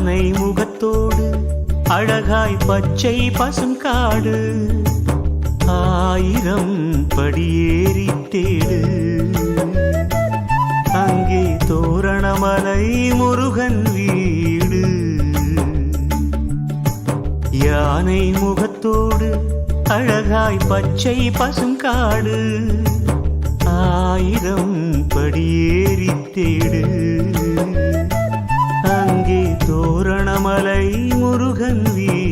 யானை முகத்தோடு அழகாய் பச்சை பசும் காடு ஆயிரம் படியேறி தேடு. அங்கே தோரணமலை முருகன் வீடு. யானை முகத்தோடு அழகாய் பச்சை பசும் காடு ஆயிரம் படியேறி தேடு. கல்வி